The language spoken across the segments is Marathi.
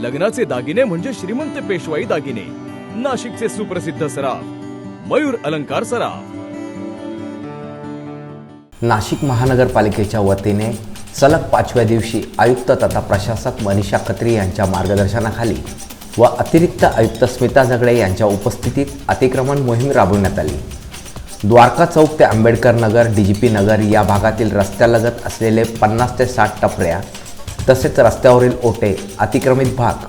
लग्नाचे दागिने म्हणजे श्रीमंत पेशवाई दागिने. नाशिकचे सुप्रसिद्ध सराफ मयूर अलंकार सराफ. नाशिक महानगरपालिकेच्या वतीने सलग पाचव्या दिवशी आयुक्त तथा प्रशासक मनीषा खत्री यांच्या मार्गदर्शनाखाली व अतिरिक्त आयुक्त स्मिता झगडे यांच्या उपस्थितीत अतिक्रमण मोहीम राबवण्यात आली. द्वारका चौक ते Ambedkar Nagar D G P Nagar या भागातील रस्त्यालगत असलेले पन्नास ते साठ टपऱ्या तसेच रस्त्यावरील ओटे अतिक्रमित भाग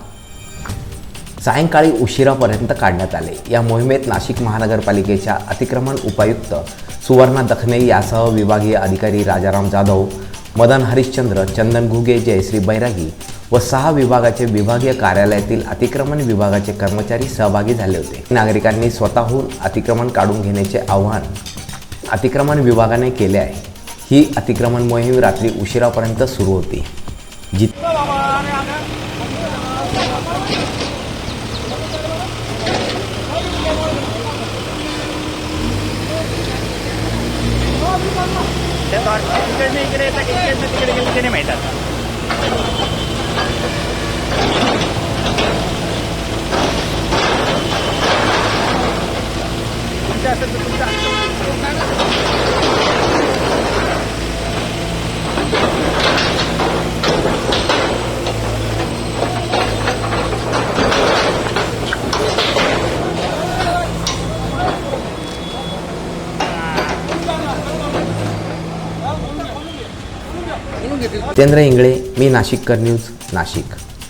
सायंकाळी उशिरापर्यंत काढण्यात आले. या मोहिमेत नाशिक महानगरपालिकेच्या अतिक्रमण उपायुक्त सुवर्णा दखने यासह विभागीय अधिकारी राजाराम जाधव मदन हरिश्चंद्र चंदन घुगे जयश्री बैरागी व सहा विभागाचे विभागीय कार्यालयातील अतिक्रमण विभागाचे कर्मचारी सहभागी झाले होते. नागरिकांनी स्वतःहून अतिक्रमण काढून घेण्याचे आवाहन अतिक्रमण विभागाने केले आहे. ही अतिक्रमण मोहीम रात्री उशिरापर्यंत सुरू होती. जित इकडनं इकडे येतात इकडनं तिकडे गेलं की नाही माहितात तुमच्या असेल जितेंद्र इंगळे मी नाशिककर न्यूज नाशिक.